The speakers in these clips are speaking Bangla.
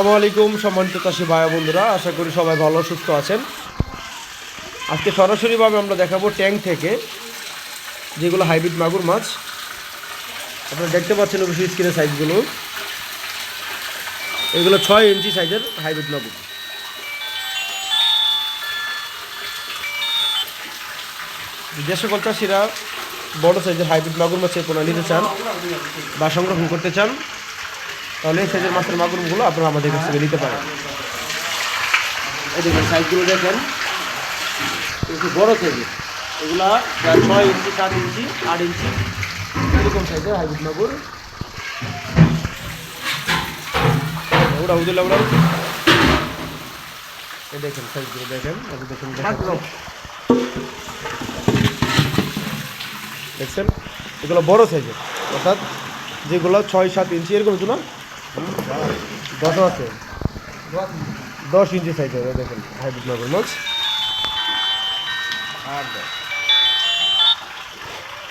আসসালামু আলাইকুম, সম্মানিত চাষি ভাই বন্ধুরা, আশা করি সবাই ভালো, সুস্থ আছেন। আজকে সরাসরিভাবে আমরা দেখাবো ট্যাঙ্ক থেকে, যেগুলো হাইব্রিড মাগুর মাছ। আপনারা দেখতে পাচ্ছেন অবশ্যই স্ক্রিনের সাইজগুলো। এগুলো ছয় ইঞ্চি সাইজের হাইব্রিড মাগুর। যে সকল চাষিরা বড় সাইজের হাইব্রিড মাগুর মাছের পোনা নিতে চান বা সংরক্ষণ করতে চান। তাহলে এই সাইজের মাছের মাগুরগুলো আপনারা আমাদের কাছ থেকে নিতে পারেন। দেখেন সাইজগুলো দেখেন। একটু বড় সাইজের। এগুলা প্রায় ছয় ইঞ্চি সাত ইঞ্চি আট ইঞ্চি। এরকম সাইজের হাইব্রিড মাগুর। ওটা উদিল্লা ওটা দেখেন সাইজগুলো দেখেন। দেখেন দেখছেন? এগুলো বড় সাইজের অর্থাৎ যেগুলো ছয় সাত ইঞ্চি এরকম না? দশ আছে। দশ ইঞ্চি সাইজের এই দেখেন, হাইব্রিড মাগুর মাছ।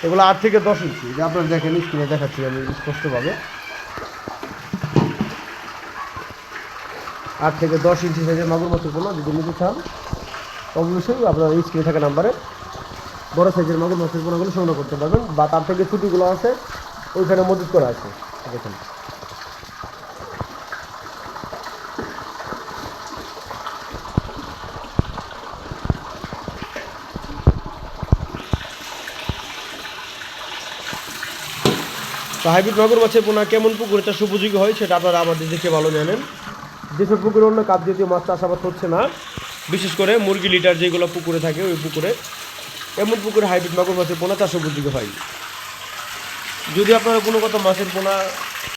এগুলো আট থেকে দশ ইঞ্চি। যে আপনারা দেখেন স্ক্রিনে দেখাচ্ছি, আমি স্পষ্টভাবে। আট থেকে দশ ইঞ্চি সাইজের মাগুর পোনা যদি নিতে চান, অবশ্যই আপনারা এই স্ক্রিনে থাকা নাম্বারে বড় সাইজের মাগুর মাছের পোনাগুলো সংগ্রহ করতে পারবেন। বা তার থেকে ছুটিগুলো আছে, ওইখানে মজুত করা আছে। দেখেন। হাইব্রিড মাগুর মাছের পোনা কেমন পুকুরে চাষ উপযোগী হয় সেটা আপনারা আমাদের দেখে ভালো জানেন। যেসব পুকুরে অন্য কাপ জাতীয় মাছ চাষাবাদ হচ্ছে না, বিশেষ করে মুরগি, লিটার যেগুলো পুকুরে থাকে ওই পুকুরে, এমন পুকুরে হাইব্রিড মাগুর মাছের পোনা চাষ উপযোগী হয়। যদি আপনারা কোনো কথা মাছের পোনা